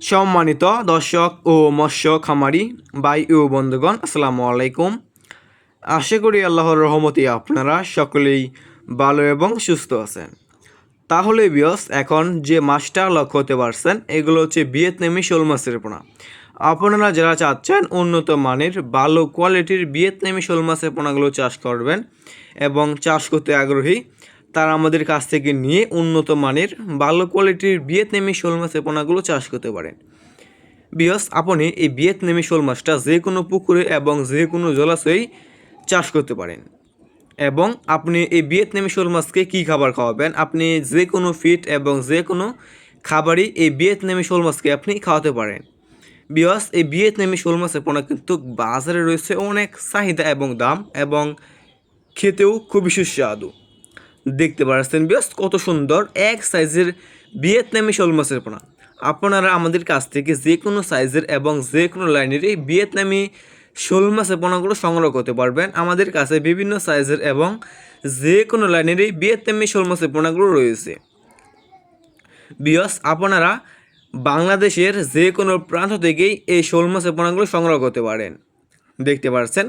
সম্মানিত দর্শক ও মৎস্য খামারি বাই ও বন্ধুগণ, আসসালামু আলাইকুম। আশা করি আল্লাহর রহমতে আপনারা সকলেই ভালো এবং সুস্থ আছেন। তাহলে বিয়স এখন যে মাছটা লক্ষ্য হতে পারছেন, এগুলো হচ্ছে ভিয়েতনামি শোল মাছের পোনা। আপনারা যারা চাচ্ছেন উন্নত মানের ভালো কোয়ালিটির ভিয়েতনামি শোল মাছের পোনাগুলো চাষ করবেন এবং চাষ করতে আগ্রহী তারা আমাদের কাছ থেকে নিয়ে উন্নত মানের ভালো কোয়ালিটির ভিয়েতনামি শোল মাছের পোনাগুলো চাষ করতে পারেন বিয়স আপনি এই ভিয়েতনামি শোল মাছটা যে কোনো পুকুরে এবং যে কোনো জলাশয়েই চাষ করতে পারেন। এবং আপনি এই ভিয়েতনামি শোল মাছকে কী খাবার খাওয়াবেন? আপনি যে কোনো ফিট এবং যে কোনো খাবারই এই ভিয়েতনামি শোল মাছকে আপনি খাওয়াতে পারেন। বিয়স এই ভিয়েতনামি শোল মাছের পোনা কিন্তু বাজারে রয়েছে অনেক চাহিদা এবং দাম এবং খেতেও খুবই সুস্বাদু। দেখতে পারছেন বেশ কত সুন্দর এক সাইজের ভিয়েতনামি শোল মাছের পোনা। আপনারা আমাদের কাছ থেকে যে কোনো সাইজের এবং যে কোনো লাইনের এই ভিয়েতনামি শোল মাছের পোনাগুলো সংগ্রহ করতে পারবেন। আমাদের কাছে বিভিন্ন সাইজের এবং যে কোনো লাইনের এই ভিয়েতনামি শোল মাছের পোনাগুলো রয়েছে। বিয়স, আপনারা বাংলাদেশের যে কোনো প্রান্ত থেকেই এই শোল মাছের পোনাগুলো সংগ্রহ করতে পারেন। দেখতে পাচ্ছেন